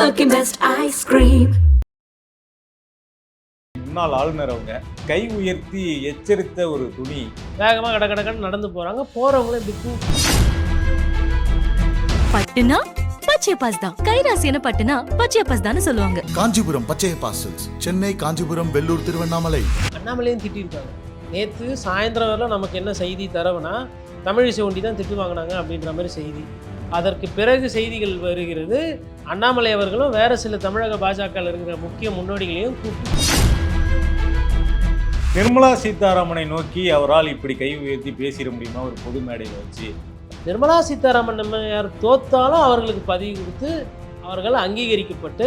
Milky Mist ice cream. முன்னாள் ஆளுநர் அவங்க கை உயர்த்தி எச்சரித்த ஒரு துணி. வேகமாக கட கடகடன்னு நடந்து போகிறாங்க போகிறவங்களும் இப்படி பட்டுனா பச்சை பாஸ் தான். கைராசியான பட்டுனா பச்சை பாஸ் தான் சொல்லுவாங்க. காஞ்சிபுரம் பச்சைய பாசல்ஸ். சென்னை காஞ்சிபுரம் வெள்ளூர் திருவண்ணாமலை. அண்ணாமலையும் திட்டிருக்காங்க. நேற்று சாயந்தரம் வரலாம் நமக்கு என்ன செய்தி தரவுனா தமிழிசை ஒண்டி தான் திட்டு வாங்கினாங்க அப்படின்ற மாதிரி செய்தி. அதற்கு பிறகு செய்திகள் வருகிறது. அண்ணாமலை அவர்களும் வேற சில தமிழக பாஜக இருக்கிற முக்கிய முன்னோடிகளையும் கூப்பிட்டு நிர்மலா சீதாராமனை நோக்கி அவரால் இப்படி கை உயர்த்தி பேசிட முடியுமா? ஒரு பொது மேடையில் வச்சு. நிர்மலா சீதாராமன் நம்ம யார் தோத்தாலும் அவர்களுக்கு பதவி கொடுத்து அவர்கள் அங்கீகரிக்கப்பட்டு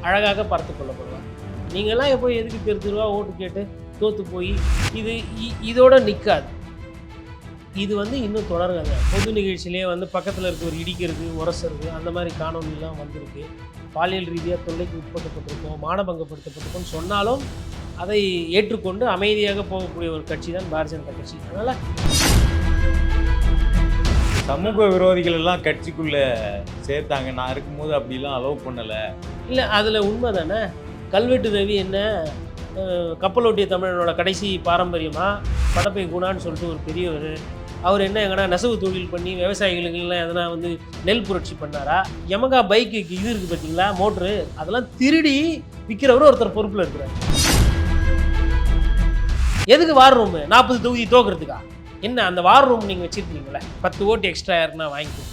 அழகாக பார்த்து கொள்ளப்படுவார். நீங்கள்லாம் எப்போ எதுக்கு தெரு தெருவா ஓட்டு கேட்டு தோத்து போய் இது இதோட நிற்காது இது வந்து இன்னும் தொடருங்க பொது நிகழ்ச்சியிலேயே வந்து பக்கத்தில் இருக்கிற இடிக்கிறது உரசுறது அந்த மாதிரி காணொலிலாம் வந்திருக்கு. பாலியல் ரீதியாக தொல்லைக்கு உட்படுத்தப்பட்டிருக்கோம் மானபங்கப்படுத்தப்பட்டிருக்கோம்னு சொன்னாலும் அதை ஏற்றுக்கொண்டு அமைதியாக போகக்கூடிய ஒரு கட்சி தான் பாரதிய ஜனதா கட்சி. அதனால் சமூக விரோதிகள் எல்லாம் கட்சிக்குள்ள சேர்த்தாங்க. நான் இருக்கும்போது அப்படிலாம் அலோவ் பண்ணல. இல்லை அதில் உண்மை தானே? கல்வெட்டு ரவி என்ன கப்பலோட்டிய தமிழனோட கடைசி பாரம்பரியமா? படப்பை குணான்னு சொல்லிட்டு ஒரு பெரியவர். அவர் என்ன எங்கன்னா நெசவு தொழில் பண்ணி விவசாயிகளுக்கெல்லாம் எதனா வந்து நெல் புரட்சி பண்ணாரா? யமகா பைக்கு இது இருக்குது பார்த்தீங்களா மோட்ரு. அதெல்லாம் திருடி விற்கிறவர் ஒருத்தர் பொறுப்பில் இருக்கிறார். எதுக்கு வார் ரூமு? நாற்பது தொகுதி தோக்குறதுக்கா? என்ன அந்த வார் ரூம் நீங்கள் வச்சுருக்கீங்களே? பத்து ஓட்டு எக்ஸ்ட்ரா யாருன்னா வாங்கிக்கோ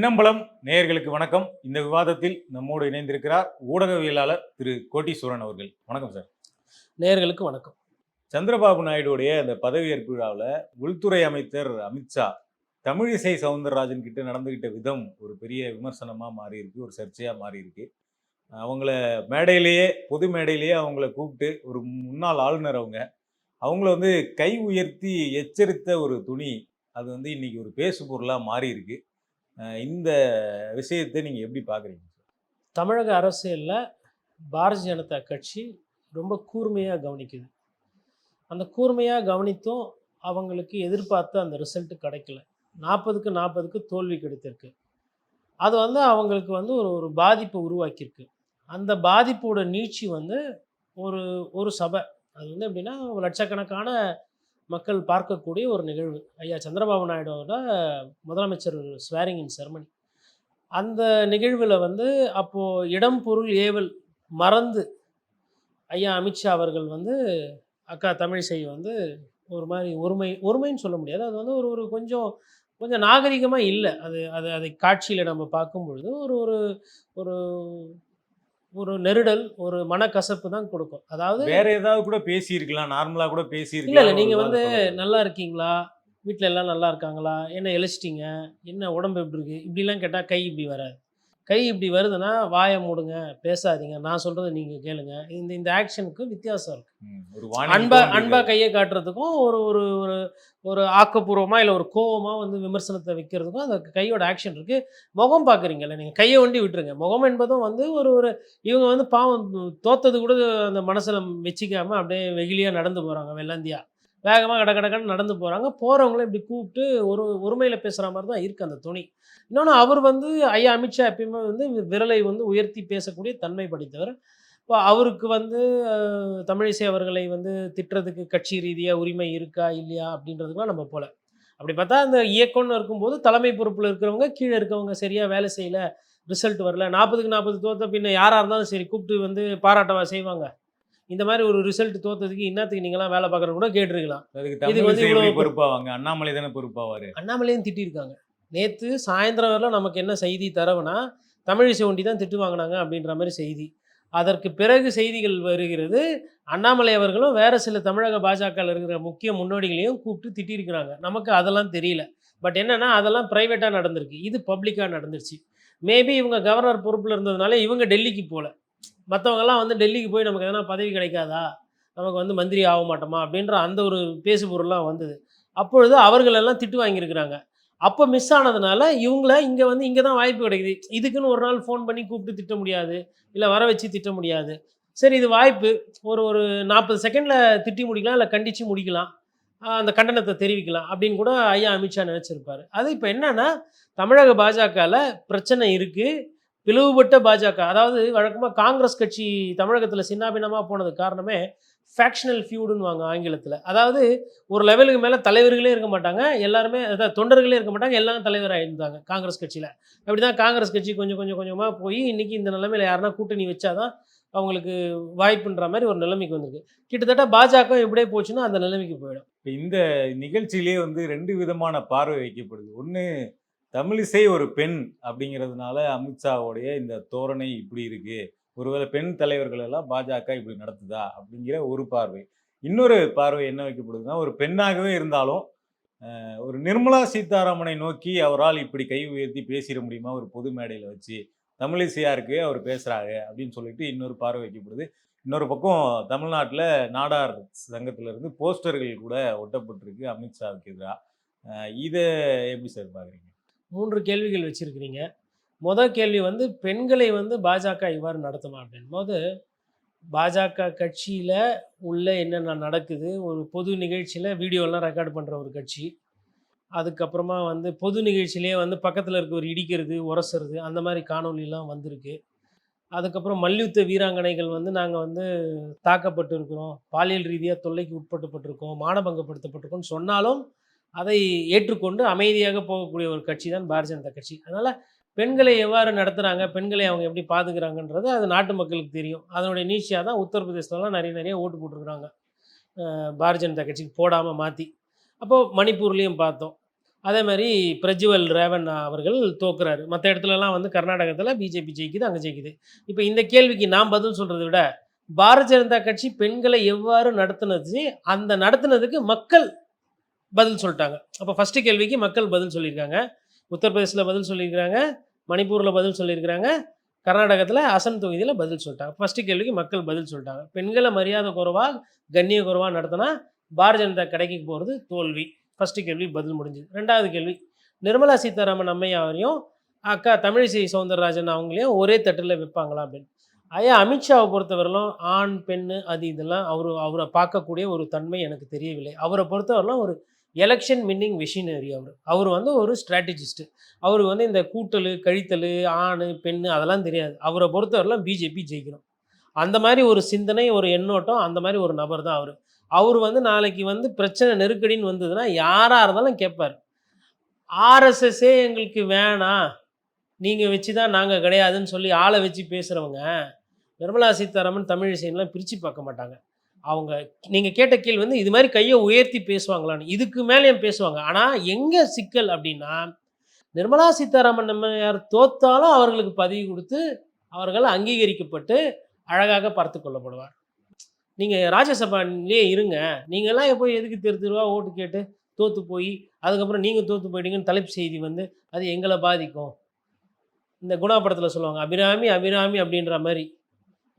மின்னம்பலம் நேயர்களுக்கு வணக்கம். இந்த விவாதத்தில் நம்மோடு இணைந்திருக்கிறார் ஊடகவியலாளர் திரு கோட்டீஸ்வரன் அவர்கள். வணக்கம் சார். நேயர்களுக்கு வணக்கம். சந்திரபாபு நாயுடுடைய அந்த பதவியேற்பு விழாவில் உள்துறை அமைச்சர் அமித்ஷா தமிழிசை சவுந்தரராஜன் கிட்ட நடந்துகிட்ட விதம் ஒரு பெரிய விமர்சனமா மாறி இருக்கு ஒரு சர்ச்சையா மாறி இருக்கு அவங்கள மேடையிலேயே பொது மேடையிலேயே அவங்கள கூப்பிட்டு ஒரு முன்னாள் ஆளுநர் அவங்க அவங்கள வந்து கை உயர்த்தி எச்சரித்த ஒரு துணி அது வந்து இன்னைக்கு ஒரு பேசு பொருளா மாறி இருக்கு அஹ் இந்த விஷயத்தை நீங்கள் எப்படி பார்க்குறீங்க தமிழக அரசியலில் பாரதிய ஜனதா கட்சி ரொம்ப கூர்மையாக கவனிக்குது. அந்த கூர்மையாக கவனித்தும் அவங்களுக்கு எதிர்பார்த்த அந்த ரிசல்ட் கிடைக்கல. நாற்பதுக்கு நாற்பதுக்கு தோல்வி கிடைத்திருக்கு. அது வந்து அவங்களுக்கு வந்து ஒரு ஒரு பாதிப்பை உருவாக்கியிருக்கு. அந்த பாதிப்போட நீட்சி வந்து ஒரு ஒரு சபை. அது வந்து எப்படின்னா ஒரு லட்சக்கணக்கான மக்கள் பார்க்கக்கூடிய ஒரு நிகழ்வு. ஐயா சந்திரபாபு நாயுடுவோட முதலமைச்சர் ஸ்வேரிங் இன் செரமனி அந்த நிகழ்வில் வந்து அப்போது இடம் பொருள் ஏவல் மறந்து ஐயா அமித்ஷா அவர்கள் வந்து அக்கா தமிழிசை வந்து ஒரு மாதிரி ஒருமை ஒருமைன்னு சொல்ல முடியாது. அது வந்து ஒரு ஒரு கொஞ்சம் கொஞ்சம் நாகரிகமாக இல்லை. அது அது அதை காட்சியில் நம்ம பார்க்கும் பொழுது ஒரு ஒரு ஒரு ஒரு நெருடல் ஒரு மனக்கசப்பு தான் கொடுக்கும். அதாவது வேற ஏதாவது கூட பேசியிருக்கலாம் நார்மலா கூட பேசியிருக்கலாம். இல்லை நீங்கள் வந்து. நல்லா இருக்கீங்களா? வீட்டில் எல்லாம் நல்லா இருக்காங்களா? என்ன இழைச்சிட்டிங்க? என்ன உடம்பு எப்படி இருக்கு? இப்படிலாம் கேட்டால் கை இப்படி வராது. கை இப்படி வருதுன்னா வாயை மூடுங்க பேசாதீங்க. நான் சொல்கிறத நீங்கள் கேளுங்க. இந்த இந்த ஆக்ஷனுக்கு வித்தியாசம் இருக்குது அன்பா அன்பா. கையை காட்டுறதுக்கும் ஒரு ஒரு ஒரு ஒரு ஆக்கப்பூர்வமாக இல்லை ஒரு கோவமாக வந்து விமர்சனத்தை வைக்கிறதுக்கும் அந்த கையோட ஆக்ஷன் இருக்குது முகம் பார்க்குறீங்கல்ல நீங்கள் கையை ஒண்டி விட்டுருங்க. முகம் என்பதும் வந்து ஒரு ஒரு இவங்க வந்து பாவம் தோத்தது கூட அந்த மனசில் வச்சுக்காம அப்படியே வெகிலியாக நடந்து போகிறாங்க வெள்ளந்தியா. வேகமாக கட கடகடன்னு நடந்து போகிறாங்க போகிறவங்களும் இப்படி கூப்பிட்டு ஒரு ஒருமையில் பேசுகிற மாதிரி தான் இருக்குது அந்த துணி. இன்னொன்று அவர் வந்து ஐயா அமித்ஷா எப்பயுமே வந்து விரலை வந்து உயர்த்தி பேசக்கூடிய தன்மை படித்தவர். இப்போ அவருக்கு வந்து தமிழிசை அவர்களை வந்து திட்டுறதுக்கு கட்சி ரீதியாக உரிமை இருக்கா இல்லையா அப்படின்றதுக்குலாம் நம்ம போல. அப்படி பார்த்தா அந்த இயக்கம்னு இருக்கும்போது தலைமை பொறுப்பில் இருக்கிறவங்க கீழே இருக்கவங்க சரியாக வேலை செய்யல ரிசல்ட் வரல. நாற்பதுக்கு நாற்பது தோத்த பின்ன யாராக இருந்தாலும் சரி கூப்பிட்டு வந்து பாராட்டவா செய்வாங்க. இந்த மாதிரி ஒரு ரிசல்ட் தோத்ததுக்கு இன்னத்துக்கு நீங்களாம் வேலை பார்க்குற கூட கேட்டிருக்கலாம். அதுக்கு இது வந்து இவ்வளவு- பொறுப்பாவாங்க? அண்ணாமலை தானே பொறுப்பாவாரு? அண்ணாமலையும் திட்டியிருக்காங்க நேற்று சாயந்தரம் வரலாம் நமக்கு என்ன செய்தி தரவுனா தமிழிசை ஒண்டி தான் திட்டு வாங்கினாங்க அப்படின்ற மாதிரி செய்தி. அதற்கு பிறகு செய்திகள் வருகிறது அண்ணாமலை அவர்களும் வேற சில தமிழக பாஜக இருக்கிற முக்கிய முன்னோடிகளையும் கூப்பிட்டு திட்டியிருக்கிறாங்க நமக்கு அதெல்லாம் தெரியல. பட் என்னன்னா அதெல்லாம் ப்ரைவேட்டாக நடந்திருக்கு. இது பப்ளிக்காக நடந்துருச்சு. மேபி இவங்க கவர்னர் பொறுப்பில் இருந்ததுனால இவங்க டெல்லிக்கு போகல மற்றவங்கெல்லாம் வந்து டெல்லிக்கு போய் நமக்கு எதனா பதவி கிடைக்காதா? நமக்கு வந்து மந்திரி ஆக மாட்டோமா? அப்படின்ற அந்த ஒரு பேசுபொருள்லாம் வந்தது. அப்பொழுது அவர்கள் எல்லாம் திட்டு வாங்கியிருக்கிறாங்க. அப்போ மிஸ் ஆனதுனால இவங்கள இங்கே வந்து இங்கே தான் வாய்ப்பு கிடைக்குது. இதுக்குன்னு ஒரு நாள் ஃபோன் பண்ணி கூப்பிட்டு திட்ட முடியாது. இல்லை வர வச்சு திட்ட முடியாது. சரி இது வாய்ப்பு. ஒரு ஒரு நாற்பது செகண்டில் திட்டி முடிக்கலாம் இல்லை கண்டித்து முடிக்கலாம். அந்த கண்டனத்தை தெரிவிக்கலாம் அப்படின்னு கூட ஐயா அமித்ஷா நினச்சிருப்பாரு. அது இப்போ என்னென்னா தமிழக பாஜகவில் பிரச்சனை இருக்குது பிளவுபட்ட பாஜக. அதாவது வழக்கமாக காங்கிரஸ் கட்சி தமிழகத்தில் சின்னாபின்னமாக போனது காரணமே ஃபேக்ஷனல் ஃபியூடுன்னு வாங்க ஆங்கிலத்தில். அதாவது ஒரு லெவலுக்கு மேலே தலைவர்களே இருக்க மாட்டாங்க. எல்லாருமே அதாவது தொண்டர்களே இருக்க மாட்டாங்க. எல்லாம் தலைவராக இருந்தாங்க காங்கிரஸ் கட்சியில். அப்படி தான் காங்கிரஸ் கட்சி கொஞ்சம் கொஞ்சம் கொஞ்சமாக போய் இன்றைக்கி இந்த நிலைமையில் யாருன்னா கூட்டணி வச்சாதான் அவங்களுக்கு வாய்ப்புன்ற மாதிரி ஒரு நிலைமைக்கு வந்திருக்கு. கிட்டத்தட்ட பாஜக எப்படியே போச்சுன்னா அந்த நிலைமைக்கு போயிடும். இப்போ இந்த நிகழ்ச்சியிலே வந்து ரெண்டு விதமான பார்வை வைக்கப்படுது. ஒன்று தமிழிசை ஒரு பெண் அப்படிங்கிறதுனால அமித்ஷாவுடைய இந்த தோரணை இப்படி இருக்கு. ஒருவேளை பெண் தலைவர்கள் எல்லாம் பாஜக இப்படி நடத்துதா அப்படிங்கிற ஒரு பார்வை. இன்னொரு பார்வை என்ன வைக்கப்படுதுன்னா ஒரு பெண்ணாகவே இருந்தாலும் ஒரு நிர்மலா சீதாராமனை நோக்கி அவரால் இப்படி கை உயர்த்தி பேசிட முடியுமா? ஒரு பொது மேடையில் வச்சு தமிழிசையாருக்கு அவர் பேசுகிறாங்க அப்படின்னு சொல்லிட்டு இன்னொரு பார்வை வைக்கப்படுது. இன்னொரு பக்கம் தமிழ்நாட்டில் நாடார் சங்கத்திலிருந்து போஸ்டர்கள் கூட ஒட்டப்பட்டிருக்கு அமித்ஷாவுக்கு எதிராக இதை எப்படி சார் பார்க்குறீங்க மூன்று கேள்விகள் வச்சுருக்கிறீங்க. முதல் கேள்வி வந்து பெண்களை வந்து பாஜக இவ்வாறு நடத்துமா அப்படின்னு போது பாஜக கட்சியில் உள்ள என்னென்ன நடக்குது ஒரு பொது நிகழ்ச்சியில் வீடியோலாம் ரெக்கார்ட் பண்ணுற ஒரு கட்சி அதுக்கப்புறமா வந்து பொது நிகழ்ச்சியிலே வந்து பக்கத்தில் இருக்கவர் இடிக்கிறது உரசுறது அந்த மாதிரி காணொலிலாம் வந்திருக்கு. அதுக்கப்புறம் மல்யுத்த வீராங்கனைகள் வந்து நாங்கள் வந்து தாக்கப்பட்டு இருக்கிறோம் பாலியல் ரீதியாக தொல்லைக்கு உட்பட்டுப்பட்டிருக்கோம் மானபங்கப்படுத்தப்பட்டிருக்கோம்னு சொன்னாலும் அதை ஏற்றுக்கொண்டு அமைதியாக போகக்கூடிய ஒரு கட்சி தான் பாரதிய ஜனதா கட்சி. அதனால் பெண்களை எவ்வாறு நடத்துகிறாங்க பெண்களை அவங்க எப்படி பாதுகிறாங்கன்றது அது நாட்டு மக்களுக்கு தெரியும். அதனுடைய நீச்சியாக தான் உத்தரப்பிரதேசத்துலலாம் நிறைய நிறைய ஓட்டு போட்டுருக்குறாங்க. பாரதிய ஜனதா கட்சிக்கு போடாமல் மாற்றி அப்போது மணிப்பூர்லேயும் பார்த்தோம். அதே மாதிரி பிரஜ்வல் ரேவன் அவர்கள் தோக்குறாரு. மற்ற இடத்துலலாம் வந்து கர்நாடகத்தில் பிஜேபி ஜெயிக்குது அங்கே ஜெயிக்குது. இப்போ இந்த கேள்விக்கு நான் பதில் சொல்கிறத விட பாரதிய ஜனதா கட்சி பெண்களை எவ்வாறு நடத்துனது அந்த நடத்துனதுக்கு மக்கள் பதில் சொல்லிட்டாங்க. அப்போ ஃபஸ்ட்டு கேள்விக்கு மக்கள் பதில் சொல்லியிருக்காங்க. உத்தரப்பிரதேசில் பதில் சொல்லியிருக்கிறாங்க. மணிப்பூரில் பதில் சொல்லியிருக்கிறாங்க. கர்நாடகத்தில் அசன் தொகுதியில் பதில் சொல்லிட்டாங்க. ஃபஸ்ட்டு கேள்விக்கு மக்கள் பதில் சொல்லிட்டாங்க. பெண்களை மரியாதை குறைவாக கண்ணிய குறைவாக நடத்தினா பாரதிய ஜனதா கடைக்கு போகிறது தோல்வி. ஃபஸ்ட்டு கேள்வி பதில் முடிஞ்சுது. ரெண்டாவது கேள்வி நிர்மலா சீதாராமன் அம்மையாரையும் அக்கா தமிழிசை சவுந்தரராஜன் அவங்களையும் ஒரே தட்டில் வைப்பாங்களா அப்படின்னு. ஐயா அமித்ஷாவை பொறுத்தவரையிலும் ஆண் பெண் அது இதெல்லாம் அவர் அவரை பார்க்கக்கூடிய ஒரு தன்மை எனக்கு தெரியவில்லை. அவரை பொறுத்தவரையிலும் ஒரு எலெக்ஷன் மின்னிங் மிஷினரி அவர். அவர் வந்து ஒரு ஸ்ட்ராட்டஜிஸ்ட்டு அவருக்கு வந்து இந்த கூட்டல் கழித்தல் ஆண் பெண் அதெல்லாம் தெரியாது. அவரை பொறுத்தவரையிலும் பிஜேபி ஜெயிக்கணும். அந்த மாதிரி ஒரு சிந்தனை ஒரு எண்ணோட்டம் அந்த மாதிரி ஒரு நபர் தான் அவர். அவர் வந்து நாளைக்கு வந்து பிரச்சனை நெருக்கடின்னு வந்ததுன்னா யாராக இருந்தாலும் கேட்பார் ஆர்எஸ்எஸ்ஸே எங்களுக்கு வேணாம் நீங்கள் வச்சு தான் நாங்கள் கிடையாதுன்னு சொல்லி ஆளை வச்சு பேசுகிறவங்க நிர்மலா சீதாராமன் தமிழிசைன்லாம் பிரித்து பார்க்க மாட்டாங்க. அவங்க நீங்கள் கேட்ட கேள்வி வந்து இது மாதிரி கையை உயர்த்தி பேசுவாங்களான்னு. இதுக்கு மேலேயும் பேசுவாங்க? ஆனால் எங்கே சிக்கல் அப்படின்னா நிர்மலா சீதாராமன் நம்ம யார் தோத்தாலும் அவர்களுக்கு பதவி கொடுத்து அவர்கள் அங்கீகரிக்கப்பட்டு அழகாக பார்த்து கொள்ளப்படுவார். நீங்கள் ராஜ்யசபாலே இருங்க. நீங்கள்லாம் எப்போ எதுக்கு தெரு தெருவா ஓட்டு கேட்டு தோற்று போய் அதுக்கப்புறம் நீங்கள் தோற்று போயிட்டீங்கன்னு தலைப்பு செய்தி வந்து அது எங்களை பாதிக்கும். இந்த குணா படத்தில் சொல்லுவாங்க அபிராமி அபிராமி அப்படின்ற மாதிரி.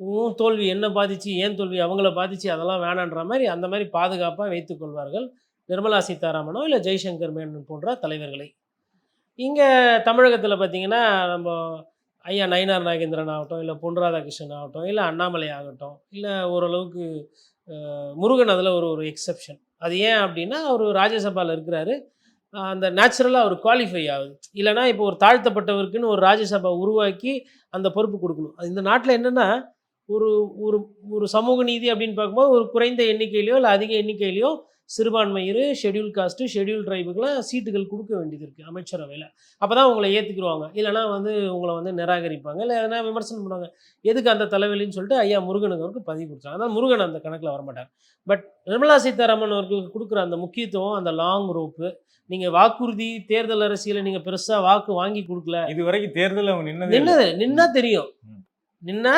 உன் தோல்வி என்ன பாதிச்சு ஏன் தோல்வி அவங்கள பாதிச்சு அதெல்லாம் வேணான்ற மாதிரி அந்த மாதிரி பாதுகாப்பாக வைத்துக்கொள்வார்கள் நிர்மலா சீதாராமனோ இல்லை ஜெய்சங்கர் மேனன் போன்ற தலைவர்களை. இங்கே தமிழகத்தில் பார்த்தீங்கன்னா நம்ம ஐயா நயினார் நாகேந்திரன் ஆகட்டும் இல்லை பொன் ராதாகிருஷ்ணன் ஆகட்டும் இல்லை அண்ணாமலை ஆகட்டும் இல்லை ஓரளவுக்கு முருகன் அதில் ஒரு ஒரு எக்ஸப்ஷன் அது ஏன் அப்படின்னா அவர் ராஜ்யசபாவில் இருக்கிறாரு. அந்த நேச்சுரலாக அவர் குவாலிஃபை ஆகுது. இல்லைனா இப்போ ஒரு தாழ்த்தப்பட்டவருக்குன்னு ஒரு ராஜ்யசபா உருவாக்கி அந்த பொறுப்பு கொடுக்கணும். அது இந்த நாட்டில் என்னென்னா ஒரு ஒரு ஒரு சமூக நீதி அப்படின்னு பார்க்கும்போது ஒரு குறைந்த எண்ணிக்கையிலையோ இல்லை அதிக எண்ணிக்கையிலையோ சிறுபான்மையர் ஷெட்யூல் காஸ்ட்டு ஷெட்யூல் ட்ரைபுக்கெலாம் சீட்டுகள் கொடுக்க வேண்டியது இருக்குது அமைச்சரவையில். அப்போ தான் உங்களை ஏற்றுக்குருவாங்க இல்லைனா வந்து உங்களை வந்து நிராகரிப்பாங்க. இல்லை எதனா விமர்சனம் பண்ணுவாங்க. எதுக்கு அந்த தலைவலின்னு சொல்லிட்டு ஐயா முருகனுக்கு அவருக்கு பதவி கொடுத்தாங்க. அதான் முருகன் அந்த கணக்கில் வரமாட்டார். பட் நிர்மலா சீதாராமன் அவர்களுக்கு கொடுக்குற அந்த முக்கியத்துவம் அந்த லாங் ரோப்பு நீங்கள் வாக்குறுதி தேர்தல் அரசியலை நீங்கள் பெருசாக வாக்கு வாங்கி கொடுக்கல. இது வரைக்கும் தேர்தல் அவங்க நின்னதே. நின்னது நின்னா தெரியும். நின்னா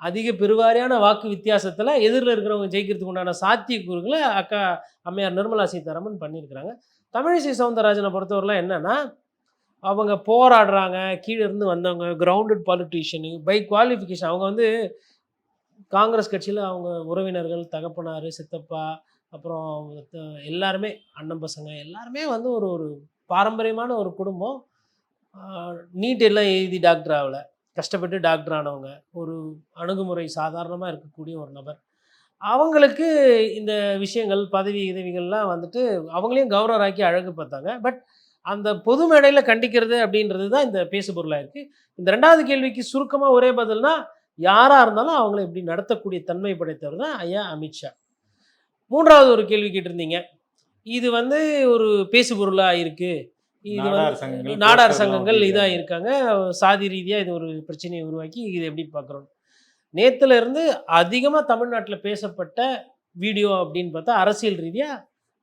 அதிக பெருவாரியான வாக்கு வித்தியாசத்தில் எதிரில் இருக்கிறவங்க ஜெயிக்கிறதுக்கு உண்டான சாத்தியக்கூறுகளை அக்கா அம்மையார் நிர்மலா சீதாராமன் பண்ணியிருக்கிறாங்க. தமிழிசை சவுந்தரராஜனை பொறுத்தவரைலாம் என்னென்னா அவங்க போராடுறாங்க கீழே இருந்து வந்தவங்க கிரவுண்டட் பாலிட்டிஷியனு பை குவாலிஃபிகேஷன் அவங்க வந்து காங்கிரஸ் கட்சியில் அவங்க உறவினர்கள் தகப்பனார் சித்தப்பா அப்புறம் எல்லாருமே அண்ணன் பசங்க எல்லாருமே வந்து ஒரு ஒரு பாரம்பரியமான ஒரு குடும்பம். நீட் எல்லாம் எழுதி டாக்டர் ஆகலை. கஷ்டப்பட்டு டாக்டர் ஆனவங்க ஒரு அணுகுமுறை சாதாரணமாக இருக்கக்கூடிய ஒரு நபர். அவங்களுக்கு இந்த விஷயங்கள் பதவி உதவிகள்லாம் வந்துட்டு அவங்களையும் கௌரவராக்கி அழகு பார்த்தாங்க. பட் அந்த பொது மேடையில் கண்டிக்கிறது அப்படின்றது தான் இந்த பேசுபொருளாக இருக்குது இந்த ரெண்டாவது கேள்விக்கு சுருக்கமாக ஒரே பதில்னா யாராக இருந்தாலும் அவங்கள இப்படி நடத்தக்கூடிய தன்மை படைத்தவர் தான் ஐயா அமித்ஷா மூன்றாவது ஒரு கேள்வி கேட்டிருந்தீங்க. இது வந்து ஒரு பேசுபொருளாக இருக்குது இது நாடார் வந்து சங்கங்கள் நாடார் சங்கங்கள் இதாக இருக்காங்க. சாதி ரீதியாக இது ஒரு பிரச்சனையை உருவாக்கி இது எப்படி பார்க்குறோம்? நேத்துல இருந்து அதிகமாக தமிழ்நாட்டில் பேசப்பட்ட வீடியோ அப்படின்னு பார்த்தா அரசியல் ரீதியாக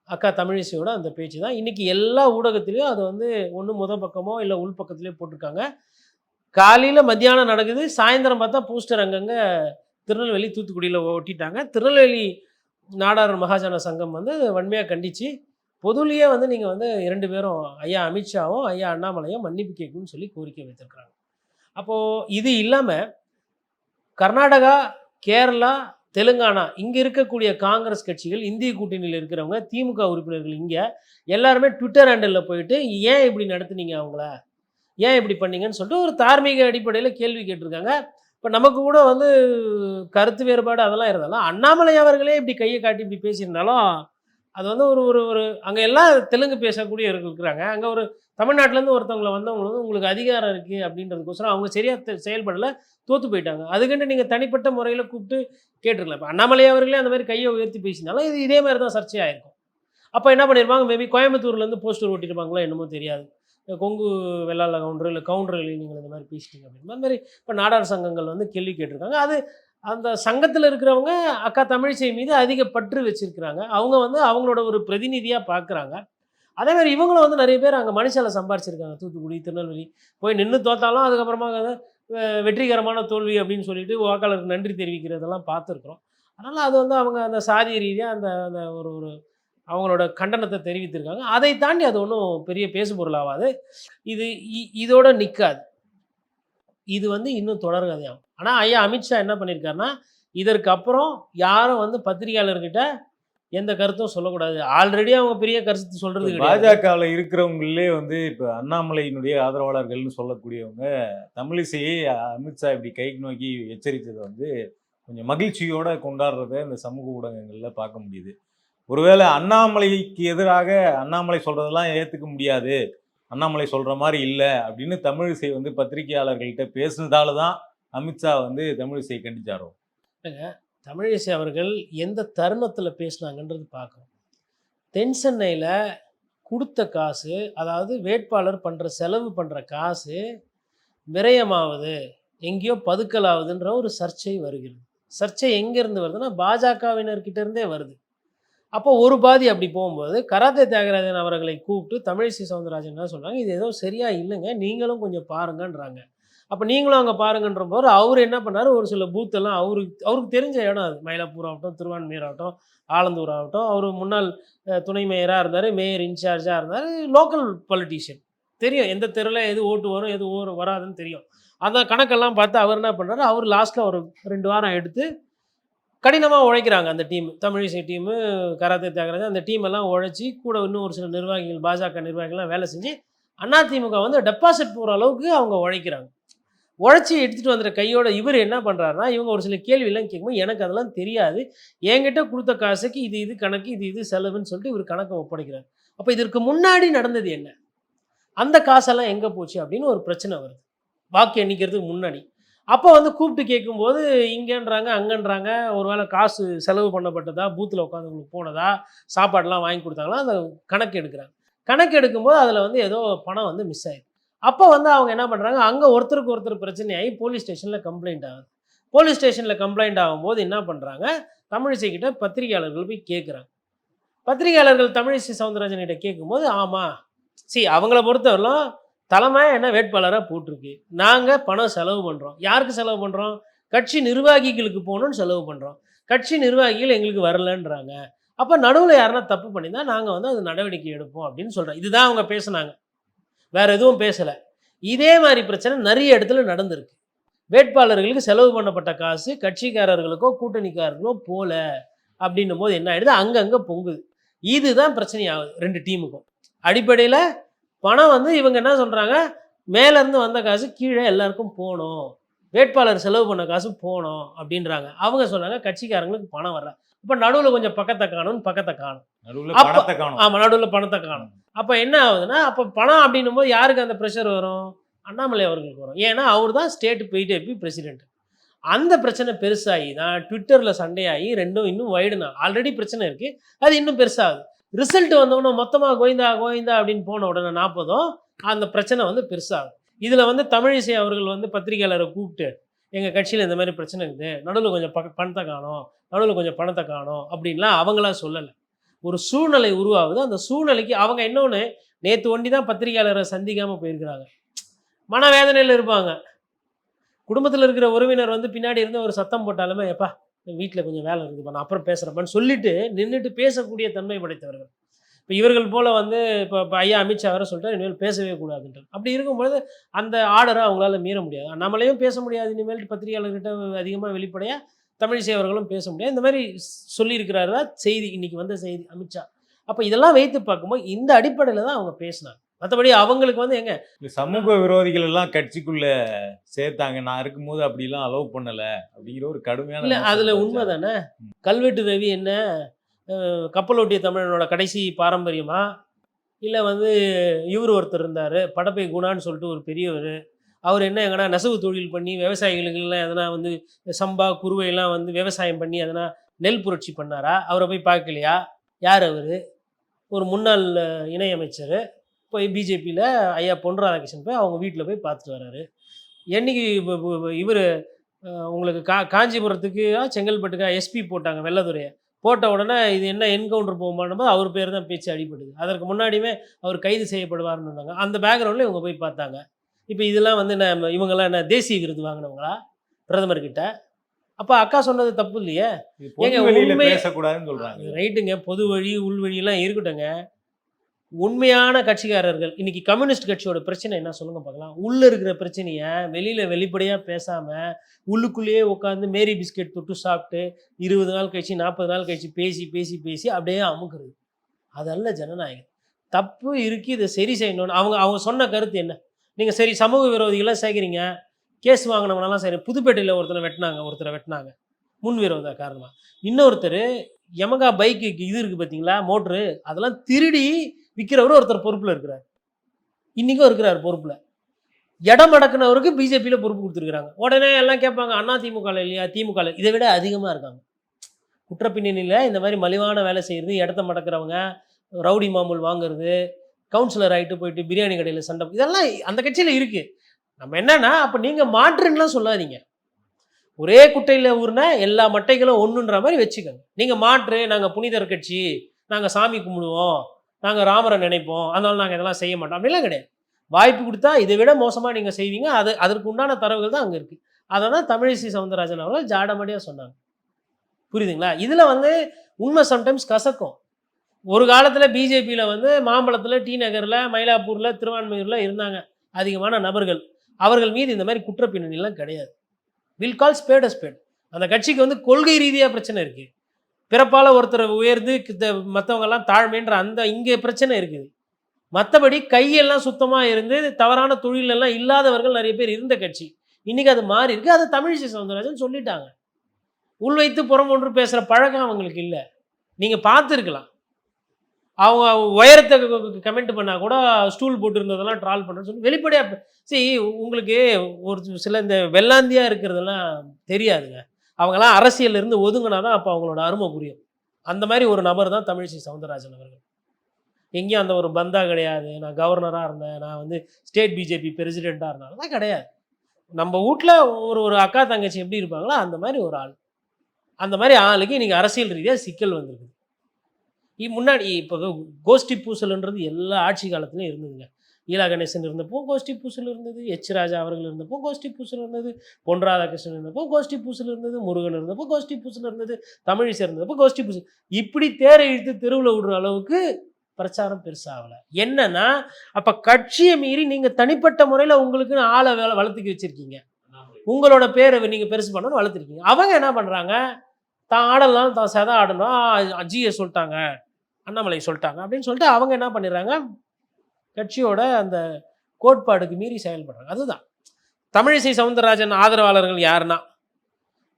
அக்கா தமிழிசையோட அந்த பேச்சு தான். இன்றைக்கி எல்லா ஊடகத்துலேயும் அது வந்து ஒன்று முத பக்கமோ இல்லை உள் பக்கத்துலேயோ போட்டிருக்காங்க. காலையில் மத்தியானம் நடக்குது. சாயந்தரம் பார்த்தா பூஸ்டர் அங்கங்கே திருநெல்வேலி தூத்துக்குடியில் ஒட்டிட்டாங்க. திருநெல்வேலி நாடார் மகாஜன சங்கம் வந்து வன்மையாக கண்டித்து பொதுலேயே வந்து நீங்கள் வந்து இரண்டு பேரும் ஐயா அமித்ஷாவும் ஐயா அண்ணாமலையும் மன்னிப்பு கேட்கணும்னு சொல்லி கோரிக்கை வைத்திருக்கிறாங்க. அப்போது இது இல்லாமல் கர்நாடகா கேரளா தெலுங்கானா இங்கே இருக்கக்கூடிய காங்கிரஸ் கட்சிகள் இந்திய கூட்டணியில் இருக்கிறவங்க திமுக உறுப்பினர்கள் இங்கே எல்லாருமே ட்விட்டர் ஹேண்டலில் போயிட்டு ஏன் இப்படி நடத்துனீங்க அவங்கள? ஏன் இப்படி பண்ணீங்கன்னு சொல்லிட்டு ஒரு தார்மீக அடிப்படையில் கேள்வி கேட்டிருக்காங்க. இப்போ நமக்கு கூட வந்து கருத்து வேறுபாடு அதெல்லாம் இருந்தாலும் அண்ணாமலை அவர்களே இப்படி கையை காட்டி இப்படி பேசியிருந்தாலும் அது வந்து ஒரு ஒரு ஒரு அங்கே எல்லாம் தெலுங்கு பேசக்கூடியவர்கள் இருக்கிறாங்க. அங்கே ஒரு தமிழ்நாட்டிலேருந்து ஒருத்தவங்களை வந்தவங்களுக்கு வந்து உங்களுக்கு அதிகாரம் இருக்குது அப்படின்றதுக்கோசரம் அவங்க சரியாக செயல்படலை தோற்று போயிட்டாங்க. அதுக்குன்னு நீங்கள் தனிப்பட்ட முறையில் கூப்பிட்டு கேட்டிருக்கலாம். இப்போ அண்ணாமலை அவர்களே அந்த மாதிரி கையை உயர்த்தி பேசினாலும் இது இதே மாதிரி தான் சர்ச்சையாயிருக்கும் அப்போ என்ன பண்ணியிருப்பாங்க மேபி கோயம்புத்தூர்லேருந்து போஸ்டர் ஒட்டியிருப்பாங்களோ என்னமோ தெரியாது. கொங்கு வெள்ளாள கவுண்டர் இல்லை கவுண்டர்கள் நீங்கள் இந்த மாதிரி பேசிட்டீங்க அப்படின்னு அந்த மாதிரி. இப்போ நாடார் சங்கங்கள் வந்து கேள்வி கேட்டிருக்காங்க. அது அந்த சங்கத்தில் இருக்கிறவங்க அக்கா தமிழிசை மீது அதிக பற்று வச்சிருக்கிறாங்க. அவங்க வந்து அவங்களோட ஒரு பிரதிநிதியாக பார்க்குறாங்க அதே மாதிரி இவங்களும் வந்து நிறைய பேர் அங்கே மனுஷால சம்பாரிச்சிருக்காங்க. தூத்துக்குடி திருநெல்வேலி போய் நின்று தோத்தாலும் அதுக்கப்புறமா வெற்றிகரமான தோல்வி அப்படின்னு சொல்லிட்டு வாக்காளருக்கு நன்றி தெரிவிக்கிறதெல்லாம் பார்த்துருக்குறோம். அதனால் அது வந்து அவங்க அந்த சாதி ரீதியாக அந்த அந்த ஒரு ஒரு அவங்களோட கண்டனத்தை தெரிவித்திருக்காங்க. அதை தாண்டி அது ஒன்றும் பெரிய பேசுபொருளாகாது இது இ- இதோட நிற்காது இது வந்து இன்னும் தொடர்கதையாகும் ஆனால் ஐயா அமித்ஷா என்ன பண்ணியிருக்காருன்னா இதற்கு அப்புறம் யாரும் வந்து பத்திரிகையாளர்கிட்ட எந்த கருத்தும் சொல்லக்கூடாது. ஆல்ரெடி அவங்க பெரிய கருத்து சொல்றது பாஜகவில் இருக்கிறவங்களே வந்து இப்போ அண்ணாமலையினுடைய ஆதரவாளர்கள்னு சொல்லக்கூடியவங்க தமிழிசையை அமித்ஷா இப்படி கைக்கு நோக்கி எச்சரித்ததை வந்து கொஞ்சம் மகிழ்ச்சியோட கொண்டாடுறத இந்த சமூக ஊடகங்களில் பார்க்க முடியுது. ஒருவேளை அண்ணாமலைக்கு எதிராக அண்ணாமலை சொல்றதெல்லாம் ஏற்றுக்க முடியாது. அண்ணாமலை சொல்கிற மாதிரி இல்லை அப்படின்னு தமிழிசை வந்து பத்திரிகையாளர்கள்ட்ட பேசினதால தான் அமித்ஷா வந்து தமிழிசை கண்டிச்சாரோ? தமிழிசை அவர்கள் எந்த தருணத்தில் பேசுனாங்கன்றது பார்க்கணும். தென் சென்னையில் கொடுத்த காசு அதாவது வேட்பாளர் பண்ணுற செலவு பண்ணுற காசு விரயமாவது எங்கேயோ பதுக்கலாவதுன்ற ஒரு சர்ச்சை வருகிறது. சர்ச்சை எங்கேருந்து வருதுன்னா பாஜகவினர்கிட்ட இருந்தே வருது. அப்போ ஒரு பாதி அப்படி போகும்போது கராத்தே தியாகராஜன் அவர்களை கூப்பிட்டு தமிழிசை சவுந்தரராஜன் என்ன சொல்கிறாங்க இது ஏதோ சரியாக இல்லைங்க நீங்களும் கொஞ்சம் பாருங்கன்றாங்க. அப்போ நீங்களும் அங்கே பாருங்கன்ற போது அவர் என்ன பண்ணாரு ஒரு சில பூத்தெல்லாம் அவருக்கு அவருக்கு தெரிஞ்ச இடம் அது. மயிலாப்பூர் ஆகட்டும் திருவான்மையூர் ஆகட்டும் ஆலந்தூர் ஆகட்டும் அவர் முன்னாள் துணை மேயராக இருந்தார் மேயர் இன்சார்ஜாக இருந்தார் லோக்கல் பொலிட்டீஷியன் தெரியும் எந்த தெருவில் எது ஓட்டு வரும் எது ஓர் வராதுன்னு தெரியும். அந்த கணக்கெல்லாம் பார்த்து அவர் என்ன பண்ணுறாரு அவர் லாஸ்ட்டில் ஒரு ரெண்டு வாரம் எடுத்து கடினமாக உழைக்கிறாங்க அந்த team. Tamilisai team Karate Thiyagarajan அந்த டீம் எல்லாம் உழைச்சி கூட இன்னும் ஒரு சில நிர்வாகிகள் பாஜக நிர்வாகிகள்லாம் வேலை செஞ்சு அதிமுக வந்து டெபாசிட் போகிற அளவுக்கு அவங்க உழைக்கிறாங்க. உழைச்சி எடுத்துகிட்டு வந்துடுற கையோட இவர் என்ன பண்ணுறாருனா இவங்க ஒரு சில கேள்வியெல்லாம் கேட்கும்போது எனக்கு அதெல்லாம் தெரியாது. என்கிட்ட கொடுத்த காசுக்கு இது இது கணக்கு இது இது செலவுன்னு சொல்லிட்டு இவர் கணக்கை ஒப்படைக்கிறார். அப்போ இதற்கு முன்னாடி நடந்தது என்ன? அந்த காசெல்லாம் எங்கே போச்சு அப்படின்னு ஒரு பிரச்சனை வருது. வாக்கு எண்ணிக்கிறதுக்கு முன்னாடி. அப்போ வந்து கூப்பிட்டு கேட்கும்போது இங்கேன்றாங்க அங்கன்றாங்க. ஒருவேளை காசு செலவு பண்ணப்பட்டதா? பூத்தில் உட்காந்தவங்களுக்கு போனதா? சாப்பாடெலாம் வாங்கி கொடுத்தாங்களா? அந்த கணக்கு எடுக்கிறாங்க. கணக்கு எடுக்கும்போது அதில் வந்து ஏதோ பணம் வந்து மிஸ் ஆயிடுது. அப்போ வந்து அவங்க என்ன பண்ணுறாங்க அங்கே ஒருத்தருக்கு ஒருத்தர் பிரச்சனையாகி போலீஸ் ஸ்டேஷனில் கம்ப்ளைண்ட் ஆகுது. போலீஸ் ஸ்டேஷனில் கம்ப்ளைண்ட் ஆகும்போது என்ன பண்ணுறாங்க தமிழிசைக்கிட்ட பத்திரிகையாளர்கள் போய் கேட்குறாங்க பத்திரிகையாளர்கள் தமிழிசை சவுந்தரராஜன் கிட்ட கேட்கும்போது ஆமாம் சி அவங்கள பொறுத்தவரைலாம் தலைமை என்ன வேட்பாளராக போட்டிருக்கு? நாங்கள் பணம் செலவு பண்ணுறோம் யாருக்கு செலவு பண்ணுறோம் கட்சி நிர்வாகிகளுக்கு போகணும்னு செலவு பண்ணுறோம் கட்சி நிர்வாகிகள் எங்களுக்கு வரலன்றாங்க. அப்போ நடுவில் யாருன்னா தப்பு பண்ணியிருந்தால் நாங்கள் வந்து அது நடவடிக்கை எடுப்போம் அப்படின்னு சொல்கிறோம் இதுதான் அவங்க பேசுனாங்க. வேற எதுவும் பேசலை. இதே மாதிரி பிரச்சனை நிறைய இடத்துல நடந்திருக்கு. வேட்பாளர்களுக்கு செலவு பண்ணப்பட்ட காசு கட்சிக்காரர்களுக்கோ கூட்டணிக்காரர்களோ போல அப்படின்னும் போது என்ன ஆகிடுது அங்கங்கே பொங்குது. இதுதான் பிரச்சனையாகுது. ரெண்டு டீமுக்கும். அடிப்படையில் பணம் வந்து இவங்க என்ன சொல்கிறாங்க மேலேருந்து வந்த காசு கீழே எல்லாருக்கும் போகணும். வேட்பாளர் செலவு பண்ண காசு போனோம் அப்படின்றாங்க. அவங்க சொன்னாங்க கட்சிக்காரங்களுக்கு பணம் வரல. இப்போ நடுவில் கொஞ்சம் பக்கத்தை காணும்னு பக்கத்தை காணும். காணும். ஆமாம் நடுவில் பணத்தை காணும். அப்போ என்ன ஆகுதுன்னா அப்போ பணம் அப்படின்னும் போது யாருக்கு அந்த ப்ரெஷர் வரும்? அண்ணாமலை அவர்களுக்கு வரும். ஏன்னா அவர் தான் ஸ்டேட் பிடிபி பிரசிடென்ட் அந்த பிரச்சனை பெருசாகி தான் ட்விட்டரில் சண்டையாகி ரெண்டும் இன்னும் வைடுனா ஆல்ரெடி பிரச்சனை இருக்குது அது இன்னும் பெருசாகுது. ரிசல்ட் வந்தவொடனே மொத்தமாக கோவிந்தா கோவிந்தா அப்படின்னு போன உடனே நாற்பதும் அந்த பிரச்சனை வந்து பெருசாகும். இதில் வந்து தமிழிசை அவர்கள் வந்து பத்திரிகையாளரை கூப்பிட்டு எங்கள் கட்சியில் இந்த மாதிரி பிரச்சனை இருக்குது. நடுவில் கொஞ்சம் பக்க பணத்தை காணும். நடுவில் கொஞ்சம் பணத்தை காணும். அப்படின்லாம் அவங்களாம் சொல்லலை. ஒரு சூழ்நிலை உருவாகுது. அந்த சூழ்நிலைக்கு அவங்க இன்னொன்று நேற்று ஒண்டி தான் பத்திரிகையாளரை சந்திக்காமல் போயிருக்கிறாங்க. மனவேதனையில் இருப்பாங்க. குடும்பத்தில் இருக்கிற உறவினர் வந்து பின்னாடி இருந்து ஒரு சத்தம் போட்டாலுமே எப்பா வீட்டில் கொஞ்சம் வேலை இருக்குதுப்பா நான் அப்புறம் பேசுகிறப்பான்னு சொல்லிட்டு நின்றுட்டு பேசக்கூடிய தன்மை படைத்தவர்கள். இப்போ இவர்கள் போல் வந்து இப்போ இப்போ ஐயா அமித்ஷா வேறு சொல்லிட்டு இனிமேல் பேசவே கூடாதுன்ற அப்படி இருக்கும்பொழுது அந்த ஆர்டரை அவங்களால மீற முடியாது. நம்மளையும் பேச முடியாது இனிமேல் பத்திரிகையாளர்கிட்ட அதிகமாக வெளிப்படையாக தமிழிசை அவர்களும் பேச முடியாது. இந்த மாதிரி சொல்லியிருக்கிறாரு தான் செய்தி இன்னைக்கு வந்த செய்தி அமித்ஷா அப்போ இதெல்லாம் வைத்து பார்க்கும்போது இந்த அடிப்படையில் தான் அவங்க பேசினாங்க. மற்றபடி அவங்களுக்கு வந்து எங்க? இந்த சமூக விரோதிகள் எல்லாம் கட்சிக்குள்ள சேர்த்தாங்க. நான் இருக்கும்போது அப்படிலாம் அலோவ் பண்ணல. அப்படிங்கிற ஒரு கடுமையான இல்லை அதில் உண்மை தானே? கல்வெட்டு ரவி என்ன கப்பலோட்டிய தமிழனோட கடைசி பாரம்பரியமா? இல்லை வந்து இவர் ஒருத்தர் இருந்தார் படப்பை குணான்னு சொல்லிட்டு ஒரு பெரியவர். அவர் என்ன எங்கன்னா நெசவு தொழில் பண்ணி விவசாயிகளுக்கெல்லாம் எதனா வந்து சம்பா குருவையெல்லாம் வந்து விவசாயம் பண்ணி எதனா நெல் புரட்சி பண்ணாரா? அவரை போய் பார்க்கலையா? யார் அவர்? ஒரு முன்னாள் இணையமைச்சர். போய் பிஜேபியில் ஐயா பொன் ராதாகிருஷ்ணன் போய் அவங்க வீட்டில் போய் பார்த்துட்டு வராரு. என்னைக்கு இவர் உங்களுக்கு கா காஞ்சிபுரத்துக்கு செங்கல்பட்டுக்கா எஸ்பி போட்டாங்க வெள்ளதுரையை போட்ட உடனே இது என்ன என்கவுண்டர் போகுமான்னு அவர் பேர் தான் பேச்சு அடிபடுது அதற்கு முன்னாடியுமே அவர் கைது செய்யப்படுவார்னு இருந்தாங்க. அந்த பேக்ரவுண்டில் இவங்க போய் பார்த்தாங்க. இப்போ இதெல்லாம் வந்து நம்ம இவங்கெல்லாம் என்ன தேசிய விருது வாங்கினவங்களா? பிரதமர்கிட்ட. அப்போ அக்கா சொன்னது தப்பு இல்லையே? பேசக்கூடாதுன்னு சொல்றாங்க. ரைட்டுங்க பொது வழி உள் வழியெல்லாம் இருக்கட்டுங்க. உண்மையான கட்சிக்காரர்கள் இன்னைக்கு கம்யூனிஸ்ட் கட்சியோட பிரச்சனை என்ன சொல்லுங்க பார்க்கலாம். உள்ள இருக்கிற பிரச்சனையை வெளியில வெளிப்படையா பேசாம உள்ளுக்குள்ளேயே உட்காந்து மேரி பிஸ்கெட் தொட்டு சாப்பிட்டு இருபது நாள் கழிச்சு நாற்பது நாள் கழிச்சு பேசி பேசி பேசி அப்படியே அமுக்குறது. அதல்ல ஜனநாயகம். தப்பு இருக்கு இதை சரி செய்யணும்னு. அவங்க அவங்க சொன்ன கருத்து என்ன? நீங்கள் சரி சமூக விரோதிகளாக சேர்க்குறீங்க கேஸ் வாங்கினவங்களாம் சரி. புதுப்பேட்டையில் ஒருத்தரை வெட்டினாங்க ஒருத்தரை வெட்டினாங்க. முன் விரோத காரணமாக இன்னொருத்தர் எமகா பைக்கு இது இருக்குது பார்த்தீங்களா? மோட்ரு. அதெல்லாம் திருடி விற்கிறவரு ஒருத்தர் பொறுப்பில் இருக்கிறார். இன்றைக்கும் இருக்கிறார் பொறுப்பில். இடம் அடக்குனவருக்கு பிஜேபியில் பொறுப்பு கொடுத்துருக்குறாங்க. உடனே எல்லாம் கேட்பாங்க அண்ணா திமுக இல்லையா? திமுக இதை விட அதிகமாக இருக்காங்க. குற்றப்பின்னணியில் இந்த மாதிரி மலிவான வேலை செய்கிறது இடத்த மடக்கிறவங்க ரவுடி மாமூல் வாங்குறது கவுன்சிலர் ஆகிட்டு போயிட்டு பிரியாணி கடையில் சண்டை இதெல்லாம் அந்த கட்சியில் இருக்குது நம்ம என்னன்னா அப்போ நீங்கள் மாற்றுன்னுலாம் சொல்லாதீங்க. ஒரே குட்டையில் ஊர்னா எல்லா மட்டைகளும் ஒன்றுன்ற மாதிரி வச்சுக்கோங்க. நீங்கள் மாற்று நாங்கள் புனிதர் கட்சி நாங்கள் சாமி கும்பிடுவோம் நாங்கள் ராமரை நினைப்போம். அதனால் நாங்கள் இதெல்லாம் செய்ய மாட்டோம். அப்படிலாம் கிடையாது. வாய்ப்பு கொடுத்தா இதை விட மோசமாக நீங்கள் செய்வீங்க. அது அதற்கு உண்டான தரவுகள் தான் அங்கே இருக்குது அதை தான் தமிழிசை சவுந்தரராஜன் அவர்கள் ஜாடமடியாக சொன்னாங்க. புரியுதுங்களா? இதில் வந்து உண்மை சம்டைம்ஸ் கசக்கும். ஒரு காலத்தில் பிஜேபியில் வந்து மாம்பழத்தில் டி நகரில் மயிலாப்பூரில் திருவான்மையூரில் இருந்தாங்க அதிகமான நபர்கள். அவர்கள் மீது இந்த மாதிரி குற்றப்பின்னணிலாம் கிடையாது. வில் கால் ஸ்பேட் ஸ்பேட் அந்த கட்சிக்கு வந்து கொள்கை ரீதியாக பிரச்சனை இருக்குது பிறப்பால் ஒருத்தர் உயர்ந்து மற்றவங்கெல்லாம் தாழ்மைன்ற அந்த இங்கே பிரச்சனை இருக்குது. மற்றபடி கையெல்லாம் சுத்தமாக இருந்து தவறான தொழிலெல்லாம் இல்லாதவர்கள் நிறைய பேர் இருந்த கட்சி. இன்றைக்கி அது மாறி இருக்குது அதை தமிழிசை சவுந்தரராஜன் சொல்லிட்டாங்க. உள் வைத்து புறம் ஒன்று பேசுகிற பழக்கம் அவங்களுக்கு இல்லை. நீங்கள் பார்த்துருக்கலாம். அவங்க உயரத்தை கமெண்ட் பண்ணால் கூட ஸ்டூல் போட்டுருந்ததெல்லாம் ட்ரால் பண்ணுறேன்னு சொல்லி வெளிப்படையாக சரி உங்களுக்கு ஒரு சில இந்த வெள்ளாந்தியாக இருக்கிறதெல்லாம் தெரியாதுங்க. அவங்களாம் அரசியல்ல இருந்து ஒதுங்கினா தான் அப்போ அவங்களோட அருமை புரியும். அந்த மாதிரி ஒரு நபர் தான் தமிழிசை சவுந்தரராஜன் அவர்கள். எங்கேயும் அந்த ஒரு பந்தா கிடையாது. நான் கவர்னராக இருந்தேன். நான் வந்து ஸ்டேட் பிஜேபி பிரசிடெண்ட்டாக இருந்தாலும் தான் கிடையாது. நம்ம வீட்டில் ஒரு ஒரு அக்கா தங்கச்சி எப்படி இருப்பாங்களோ அந்த மாதிரி ஒரு ஆள். அந்த மாதிரி ஆளுக்கு இன்றைக்கி அரசியல் ரீதியாக சிக்கல் வந்திருக்குது. முன்னாடி இப்போ கோஷ்டி பூசல்ன்றது எல்லா ஆட்சி காலத்துலையும் இருந்ததுங்க. ஈலா கணேசன் இருந்தப்போ கோஷ்டி பூசல் இருந்தது எச் ராஜா அவர்கள் இருந்தப்போ கோஷ்டி பூசல் இருந்தது பொன் ராதாகிருஷ்ணன் இருந்தப்போ கோஷ்டி பூசல் இருந்தது முருகன் இருந்தப்போ கோஷ்டி பூசல் இருந்தது தமிழிசை இருந்தப்போ கோஷ்டி பூசல். இப்படி தேரை இழுத்து தெருவில் விடுற அளவுக்கு பிரச்சாரம் பெருசாகலை. என்னன்னா அப்போ கட்சியை மீறி நீங்கள் தனிப்பட்ட முறையில் உங்களுக்குன்னு ஆளை வேலை வளர்த்துக்கி வச்சுருக்கீங்க. உங்களோட பேரை நீங்கள் பெருசு பண்ணணும்னு வளர்த்துருக்கீங்க. அவங்க என்ன பண்ணுறாங்க தான் ஆடலாம் தான் சதா ஆடணும். அஜியை சொல்லிட்டாங்க அண்ணாமலை சொல்லிட்டாங்க அப்படின்னு சொல்லிட்டு அவங்க என்ன பண்ணிடுறாங்க? கட்சியோட அந்த கோட்பாடுக்கு மீறி செயல்படுறாங்க. அதுதான். தமிழிசை சவுந்தரராஜன் ஆதரவாளர்கள் யாருன்னா?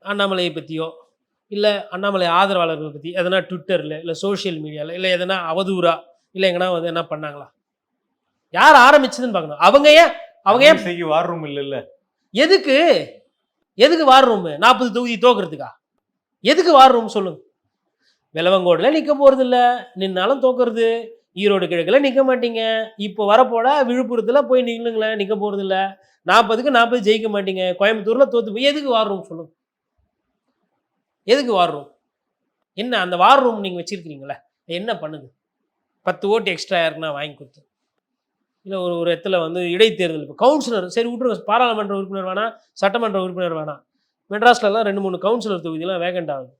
அண்ணாமலையை பற்றியோ இல்லை அண்ணாமலை ஆதரவாளர்களை பற்றி எதனா ட்விட்டரில் இல்லை சோஷியல் மீடியாவில் இல்லை எதனா அவதூறா இல்லை எங்கன்னா வந்து என்ன பண்ணாங்களா? யார் ஆரம்பிச்சதுன்னு பார்க்கணும். அவங்க ஏன் அவங்க ஏன் தமிழிசைக்கு வார் ரூம் இல்லைல்ல? எதுக்கு? எதுக்கு வார் ரூம் நாற்பது தொகுதி தோக்குறதுக்கா? எதுக்கு வார் ரூம் சொல்லுங்க? விலவங்கோடில் நிற்க போகிறது இல்லை நின்னாலும் தோக்குறது. ஈரோடு கிழக்கில் நிற்க மாட்டீங்க. இப்போ வரப்போட விழுப்புரத்தில் போய் நில்லுங்களேன் நிற்க போகிறதில்ல நாற்பதுக்கு நாற்பது ஜெயிக்க மாட்டீங்க. கோயம்புத்தூரில் தோற்று போய் எதுக்கு வார் ரூம் சொல்லுங்க? எதுக்கு வார் ரூம் என்ன அந்த வார் ரூம் நீங்கள் வச்சுருக்கிறீங்களே? என்ன பண்ணுது? பத்து ஓட்டு எக்ஸ்ட்ரா யாருக்குன்னா வாங்கி கொடுத்து. இல்லை ஒரு ஒரு இடத்துல வந்து இடைத்தேர்தல். இப்போ கவுன்சிலர் சரி விட்டுருங்க. பாராளுமன்ற உறுப்பினர் வேணாம் சட்டமன்ற உறுப்பினர் வேணாம். மெட்ராஸ்லலாம் ரெண்டு மூணு கவுன்சிலர் தொகுதியெலாம் வேகண்ட் ஆகுது.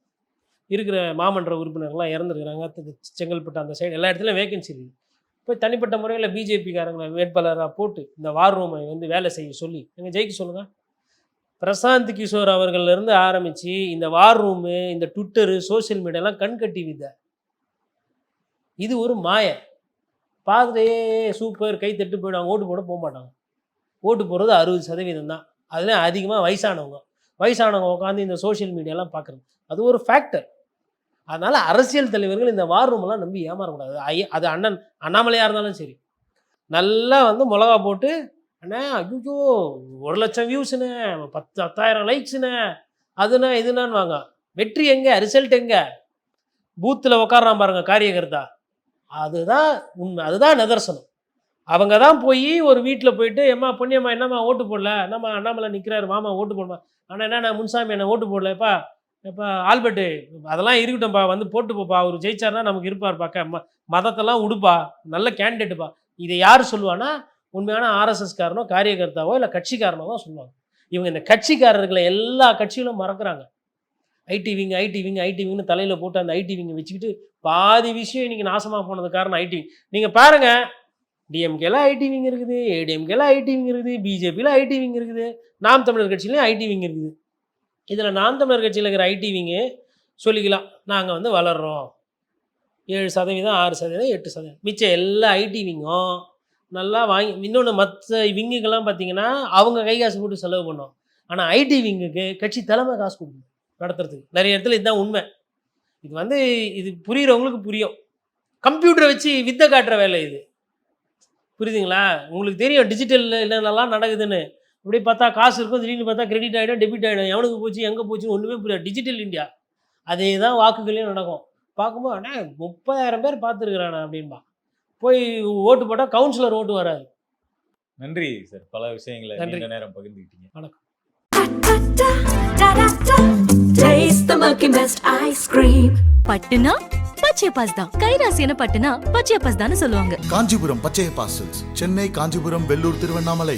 இருக்கிற மாமன்ற உறுப்பினர்கள்லாம் இறந்துருக்குறாங்க. செங்கல்பட்டு அந்த சைடு எல்லா இடத்துலையும் வேகன்சி இருக்குது போய் தனிப்பட்ட முறையில் பிஜேபிக்காரங்களை வேட்பாளராக போட்டு இந்த வார் ரூமை வந்து வேலை செய்ய சொல்லி எங்கள் ஜெயிக்க சொல்லுங்கள் பிரசாந்த் கிஷோர் அவர்கள்லேருந்து ஆரம்பித்து இந்த வார் ரூமு இந்த ட்விட்டரு சோஷியல் மீடியாலாம் கண்கட்டி வித. இது ஒரு மாய. பார்த்துட்டே சூப்பர் கை தட்டு போயிடுவாங்க ஓட்டு போட போக மாட்டாங்க. ஓட்டு போடுறது அறுபது சதவீதம் தான். அதில் அதிகமாக வயசானவங்க. வயசானவங்க உட்காந்து இந்த சோஷியல் மீடியாலாம் பார்க்குறது. அது ஒரு ஃபேக்டர் அதனால் அரசியல் தலைவர்கள் இந்த வார் ரூமெல்லாம் நம்பி ஏமாறக்கூடாது. ஐ அது அண்ணன் அண்ணாமலையாக இருந்தாலும் சரி. நல்லா வந்து மிளகா போட்டு அண்ணே ஐயோ ஒரு லட்சம் வியூஸ்ண்ணே பத்து பத்தாயிரம் லைக்ஸ்ண்ணே அதுண்ணா இதுனான்னு வாங்க வெற்றி எங்கே? ரிசல்ட் எங்கே? பூத்தில் உட்காரான் பாருங்க காரியகர்த்தா. அதுதான் உண்மை அதுதான் நிதர்சனம். அவங்க தான் போய் ஒரு வீட்டில் போயிட்டு எம்மா பொன்னியம்மா என்னம்மா ஓட்டு போடல? என்னம்மா அண்ணாமலை நிற்கிறாரு மாமா ஓட்டு போடமா ஆனால் என்ன நான் முன்சாமி என்ன ஓட்டு போடலப்பா. இப்போ ஆல்பர்ட்டு அதெல்லாம் இருக்கட்டும்ப்பா வந்து போட்டு போப்பா அவர் ஜெயிச்சார்னா நமக்கு இருப்பார் பார்க்க ம மதத்தெல்லாம் உடுப்பா நல்ல கேண்டிடேட்டுப்பா. இதை யார் சொல்லுவான்னா உண்மையான ஆர்எஸ்எஸ் காரனோ காரியகர்த்தாவோ இல்லை கட்சிக்காரனோ தான் சொல்லுவாங்க. இவங்க இந்த கட்சிக்காரர்களை எல்லா கட்சிகளும் மறக்கிறாங்க. IT wing IT wing IT விங்னு தலையில் போட்டு அந்த ஐடி விங்கை வச்சுக்கிட்டு பாதி விஷயம் இன்னைக்கு நாசமாக போனது காரணம் ஐடி நீங்கள் பாருங்க டிஎம்கேல ஐடி விங் இருக்குது ஏடிஎம்கேல ஐடி விங் இருக்குது பிஜேபியில் ஐடி விங் இருக்குது நாம் தமிழர் கட்சியிலையும் ஐடி விங் இருக்குது. இதில் நாம் தமிழர் கட்சியில் இருக்கிற ஐடி விங்கு சொல்லிக்கலாம். நாங்கள் வந்து வளர்கிறோம் ஏழு சதவீதம் ஆறு சதவீதம் எட்டு சதவீதம். மிச்சம் எல்லா ஐடி விங்கும் நல்லா வாங்கி இன்னொன்று மற்ற விங்குக்கெல்லாம் பார்த்தீங்கன்னா அவங்க கை காசு போட்டு செலவு பண்ணோம். ஆனால் ஐடி விங்குக்கு கட்சி தலைமை காசு கொடுக்கும் நடத்துறதுக்கு. நிறைய இடத்துல இதுதான் உண்மை. இது வந்து இது புரியுறவங்களுக்கு புரியும். கம்ப்யூட்டரை வச்சு வித்தை காட்டுற வேலை இது. புரியுதுங்களா? உங்களுக்கு தெரியும் டிஜிட்டல் என்னென்னலாம் நடக்குதுன்னு. இப்படி பார்த்தா காசு இருக்கும் திடீர்னு பார்த்தா கிரெடிட் ஆகிடும் டெபிட் ஆகிடும் எவனுக்கு போச்சு எங்கே போச்சுன்னு ஒன்றுமே புரியாது டிஜிட்டல் இந்தியா அதே தான் வாக்குகளையும் நடக்கும். பார்க்கும்போது அண்ணா முப்பதாயிரம் பேர் பார்த்துருக்குறாண்ணா அப்படின்பா. போய் ஓட்டு போட்டால் கவுன்சிலர் ஓட்டு வராது நன்றி சார் பல விஷயங்களை நன்றி. நேரம் பகிர்ந்துக்கிட்டீங்க Taste the Milky Mist ice cream. பட்டுனா பச்சை பாஸ் தான் கைராசியான பட்டுனா பச்சை பாஸ் தான் சொல்லுவாங்க காஞ்சிபுரம் பச்சைய பாசல்ஸ் சென்னை காஞ்சிபுரம் வெள்ளூர் திருவண்ணாமலை